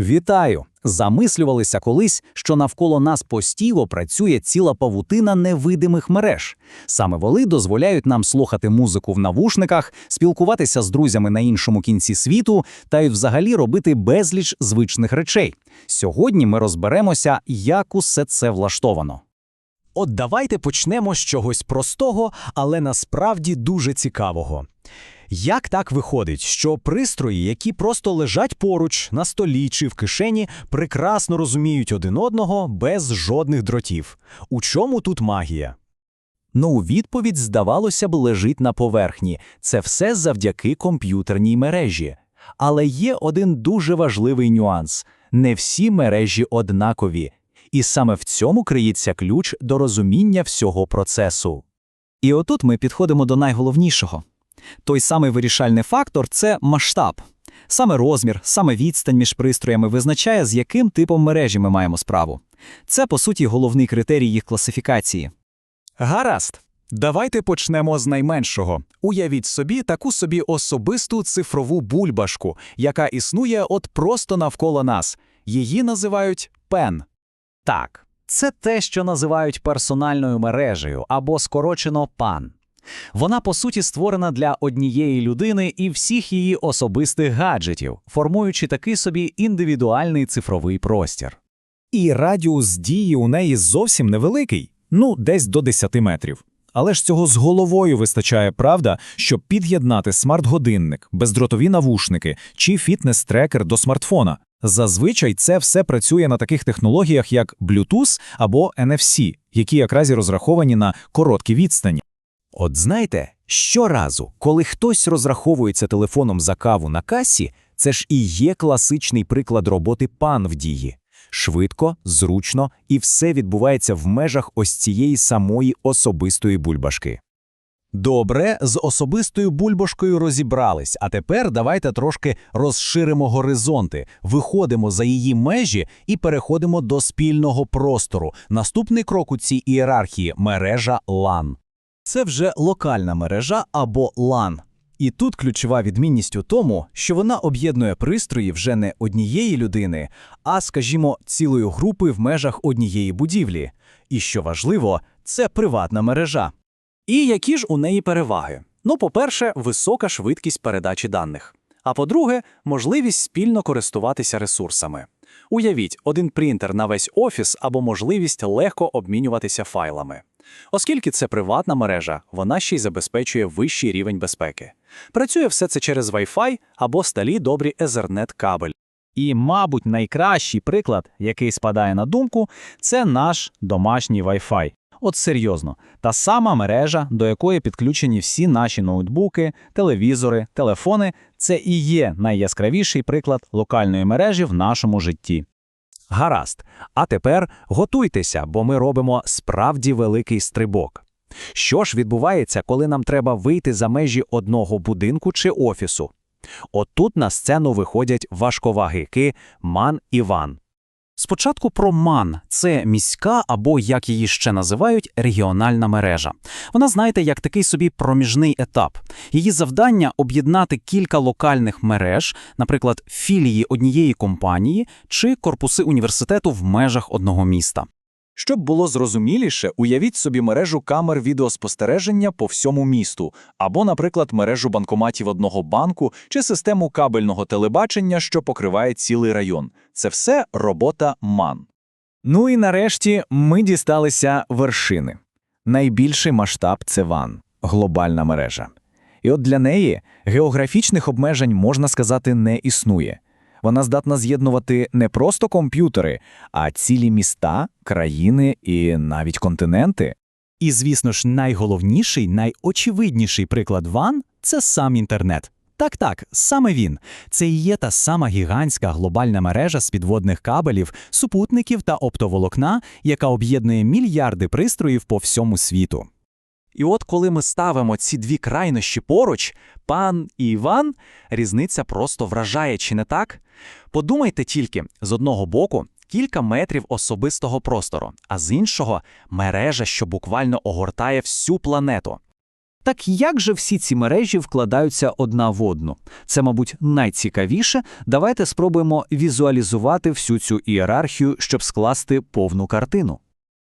Вітаю! Замислювалися колись, що навколо нас постійно працює ціла павутина невидимих мереж. Саме вони дозволяють нам слухати музику в навушниках, спілкуватися з друзями на іншому кінці світу та й взагалі робити безліч звичних речей. Сьогодні ми розберемося, як усе це влаштовано. От давайте почнемо з чогось простого, але насправді дуже цікавого. Як так виходить, що пристрої, які просто лежать поруч на столі чи в кишені, прекрасно розуміють один одного без жодних дротів? У чому тут магія? Ну, відповідь, здавалося б, лежить на поверхні. Це все завдяки комп'ютерній мережі. Але є один дуже важливий нюанс: не всі мережі однакові. І саме в цьому криється ключ до розуміння всього процесу. І отут ми підходимо до найголовнішого. Той самий вирішальний фактор це масштаб. Саме розмір, саме відстань між пристроями визначає, з яким типом мережі ми маємо справу. Це, по суті, головний критерій їх класифікації. Гаразд. Давайте почнемо з найменшого. Уявіть собі таку собі особисту цифрову бульбашку, яка існує от просто навколо нас. Її називають пен. Так, це те, що називають персональною мережею або скорочено PAN. Вона, по суті, створена для однієї людини і всіх її особистих гаджетів, формуючи такий собі індивідуальний цифровий простір. І радіус дії у неї зовсім невеликий, ну, десь до 10 метрів. Але ж цього з головою вистачає, правда, щоб під'єднати смарт-годинник, бездротові навушники чи фітнес-трекер до смартфона. Зазвичай це все працює на таких технологіях, як Bluetooth або NFC, які якраз і розраховані на короткі відстані. От знаєте, щоразу, коли хтось розраховується телефоном за каву на касі, це ж і є класичний приклад роботи пан в дії. Швидко, зручно і все відбувається в межах ось цієї самої особистої бульбашки. Добре, з особистою бульбашкою розібрались, а тепер давайте трошки розширимо горизонти, виходимо за її межі і переходимо до спільного простору. Наступний крок у цій ієрархії мережа LAN. Це вже локальна мережа або LAN. І тут ключова відмінність у тому, що вона об'єднує пристрої вже не однієї людини, а, скажімо, цілої групи в межах однієї будівлі. І що важливо, це приватна мережа. І які ж у неї переваги? Ну, по-перше, висока швидкість передачі даних. А по-друге, можливість спільно користуватися ресурсами. Уявіть, один принтер на весь офіс або можливість легко обмінюватися файлами. Оскільки це приватна мережа, вона ще й забезпечує вищий рівень безпеки. Працює все це через Wi-Fi або сталі добрі Ethernet кабель. І, мабуть, найкращий приклад, який спадає на думку, це наш домашній Wi-Fi. От серйозно, та сама мережа, до якої підключені всі наші ноутбуки, телевізори, телефони, це і є найяскравіший приклад локальної мережі в нашому житті. Гаразд. А тепер готуйтеся, бо ми робимо справді великий стрибок. Що ж відбувається, коли нам треба вийти за межі одного будинку чи офісу? От тут на сцену виходять важковагики Ман і Ван. Спочатку про МАН це міська або, як її ще називають, регіональна мережа. Вона, знаєте, як такий собі проміжний етап. Її завдання об'єднати кілька локальних мереж, наприклад, філії однієї компанії чи корпуси університету в межах одного міста. Щоб було зрозуміліше, уявіть собі мережу камер відеоспостереження по всьому місту, або, наприклад, мережу банкоматів одного банку чи систему кабельного телебачення, що покриває цілий район. Це все робота МАН. Ну і нарешті ми дісталися вершини. Найбільший масштаб це ВАН – глобальна мережа. І от для неї географічних обмежень, можна сказати, не існує. Вона здатна з'єднувати не просто комп'ютери, а цілі міста, країни і навіть континенти. І, звісно ж, найголовніший, найочевидніший приклад ВАН – це сам інтернет. Так-так, саме він. Це і є та сама гігантська глобальна мережа з підводних кабелів, супутників та оптоволокна, яка об'єднує мільярди пристроїв по всьому світу. І от коли ми ставимо ці дві крайнощі поруч, пан і Іван, різниця просто вражає, чи не так? Подумайте тільки, з одного боку кілька метрів особистого простору, а з іншого мережа, що буквально огортає всю планету. Так як же всі ці мережі вкладаються одна в одну? Це, мабуть, найцікавіше. Давайте спробуємо візуалізувати всю цю ієрархію, щоб скласти повну картину.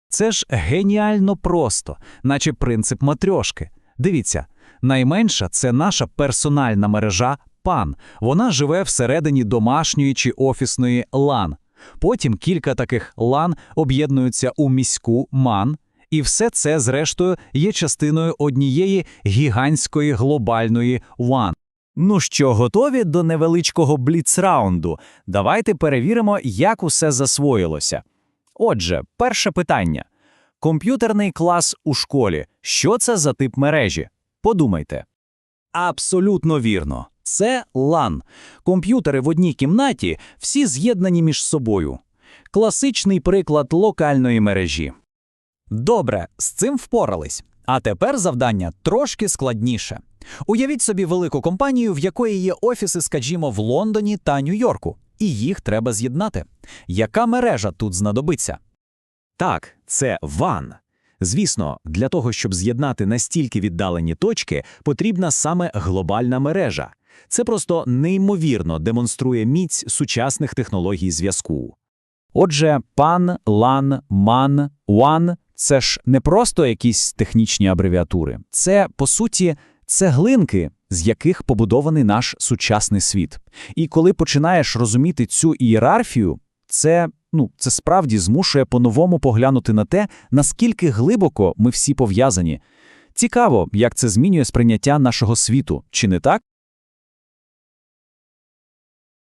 Це ж геніально просто, наче принцип матрьошки. Дивіться, найменша це наша персональна мережа PAN. Вона живе всередині домашньої чи офісної LAN. Потім кілька таких LAN об'єднуються у міську MAN, і все це, зрештою, є частиною однієї гігантської глобальної WAN. Ну що, готові до невеличкого бліцраунду? Давайте перевіримо, як усе засвоїлося. Отже, перше питання. Комп'ютерний клас у школі. Що це за тип мережі? Подумайте. Абсолютно вірно. Це LAN. Комп'ютери в одній кімнаті, всі з'єднані між собою. Класичний приклад локальної мережі. Добре, з цим впорались. А тепер завдання трошки складніше. Уявіть собі велику компанію, в якої є офіси, скажімо, в Лондоні та Нью-Йорку, і їх треба з'єднати. Яка мережа тут знадобиться? Так, це WAN. Звісно, для того, щоб з'єднати настільки віддалені точки, потрібна саме глобальна мережа. Це просто неймовірно демонструє міць сучасних технологій зв'язку. Отже, PAN, LAN, MAN, WAN – це ж не просто якісь технічні абревіатури. Це, по суті, цеглинки, з яких побудований наш сучасний світ. І коли починаєш розуміти цю ієрархію, це, ну, це справді змушує по-новому поглянути на те, наскільки глибоко ми всі пов'язані. Цікаво, як це змінює сприйняття нашого світу, чи не так?